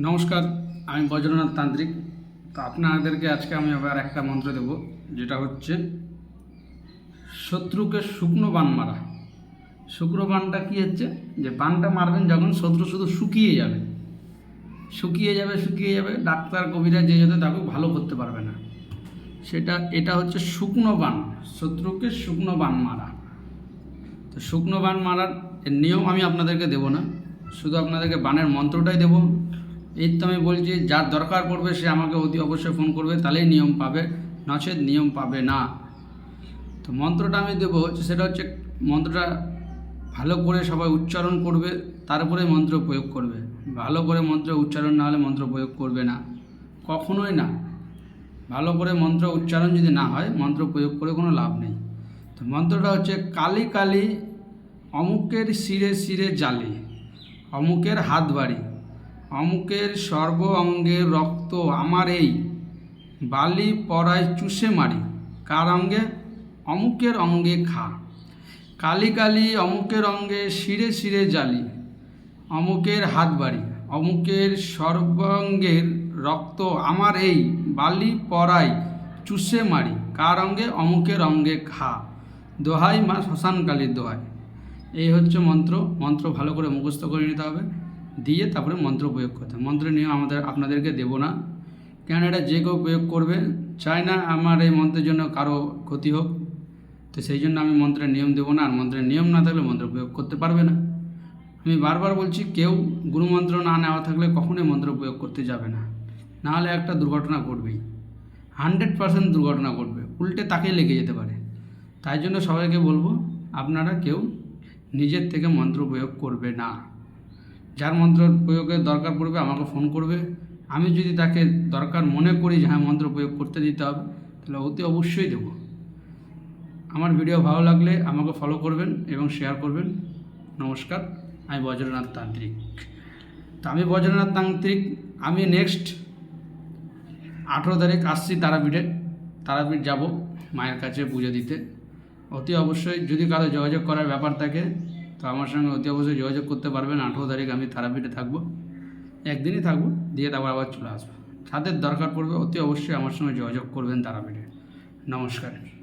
নমস্কার, আমি বজ্রনাথ তান্ত্রিক। তো আপনাদেরকে আজকে আমি আবার একটা মন্ত্র দেব, যেটা হচ্ছে, শত্রুকে শুকনো বান মারা। শুকনো বানটা কী হচ্ছে? যে বানটা মারবেন যখন শত্রু শুধু শুকিয়ে যাবে। শুকিয়ে যাবে শুকিয়ে যাবে, ডাক্তার কবিরা যে যত তাকে ভালো করতে পারবে না। সেটা, এটা হচ্ছে শুকনো বান, শত্রুকে শুকনো বান মারা। তো শুকনো বান মারার নিয়ম আমি আপনাদেরকে দেব না। শুধু আপনাদেরকে বানের মন্ত্রটাই দেব। এই তো আমি বলছি, যার দরকার পড়বে সে আমাকে অতি অবশ্যই ফোন করবে, তাহলেই নিয়ম পাবে। নচেত নিয়ম পাবে না। তো মন্ত্রটা আমি দেবো সেটা হচ্ছে মন্ত্রটা ভালো করে সবাই উচ্চারণ করবে তারপরে মন্ত্র প্রয়োগ করবে। ভালো করে মন্ত্র উচ্চারণ না হলে মন্ত্র প্রয়োগ করবে না। কখনোই না। ভালো করে মন্ত্র উচ্চারণ যদি না হয়, মন্ত্র প্রয়োগ করে কোনো লাভ নেই। তো মন্ত্রটা হচ্ছে, কালি কালি অমুকের শিরে শিরে জালি, অমুকের হাত বাড়ি। অমুকের সর্ব অঙ্গের রক্ত আমার এই বালি পড়ায় চুষে মারি। কার অঙ্গে? অমুকের অঙ্গে খা। কালি কালি অমুকের অঙ্গে শিরে শিরে জালি। অমুকের হাত বাড়ি। অমুকের সর্বাঙ্গের রক্ত আমার এই বালি পড়াই চুষে মারি। কার অঙ্গে? অমুকের অঙ্গে খা। দোহাই মা শ্মশানকালীর দোহাই। এই হচ্ছে মন্ত্র। মন্ত্র ভালো করে মুখস্থ করে নিতে হবে। দিয়ে তারপরে মন্ত্র প্রয়োগ করতে মন্ত্র নিয়ে আমাদের আপনাদেরকে দেবো না। কেন এটা যে কেউ প্রয়োগ করবে চাই না আমার এই মন্ত্রের জন্য কারও ক্ষতি হোক। তো সেই জন্য আমি মন্ত্রের নিয়ম দেবো না, আর মন্ত্রের নিয়ম না থাকলে মন্ত্র প্রয়োগ করতে পারবে না। আমি বারবার বলছি, কেউ গুরুমন্ত্র না নেওয়া থাকলে কখনোই মন্ত্র প্রয়োগ করতে যাবে না। নাহলে একটা দুর্ঘটনা ঘটবেই। হান্ড্রেড পার্সেন্ট দুর্ঘটনা ঘটবে। উল্টে তাকেই লেগে যেতে পারে। তাই জন্য সবাইকে বলব, আপনারা কেউ নিজের থেকে মন্ত্র প্রয়োগ করবে না। যার মন্ত্র প্রয়োগের দরকার পড়বে আমাকে ফোন করবে। আমি যদি তাকে দরকার মনে করি যে হ্যাঁ মন্ত্র প্রয়োগ করতে দিতে হবে, তাহলে অতি অবশ্যই দেবো। আমার ভিডিও ভালো লাগলে আমাকে ফলো করবেন এবং শেয়ার করবেন। নমস্কার, আমি বজ্রনাথ তান্ত্রিক। তো আমি বজ্রনাথ তান্ত্রিক, আমি নেক্সট আঠেরো তারিখ আসছি তারাপীঠে। তারাপীঠ যাব মায়ের কাছে পুজো দিতে। অতি অবশ্যই যদি কারও যোগাযোগ করার ব্যাপার থাকে তো আমার সঙ্গে অতি অবশ্যই যোগাযোগ করতে পারবেন। আঠেরো তারিখ আমি তারাপীঠে থাকব। একদিনই থাকব, দিয়ে তারপর আবার চলে আসব। তাদের দরকার পড়বে, অতি অবশ্যই আমার সঙ্গে যোগাযোগ করবেন তারাপীঠে। নমস্কার।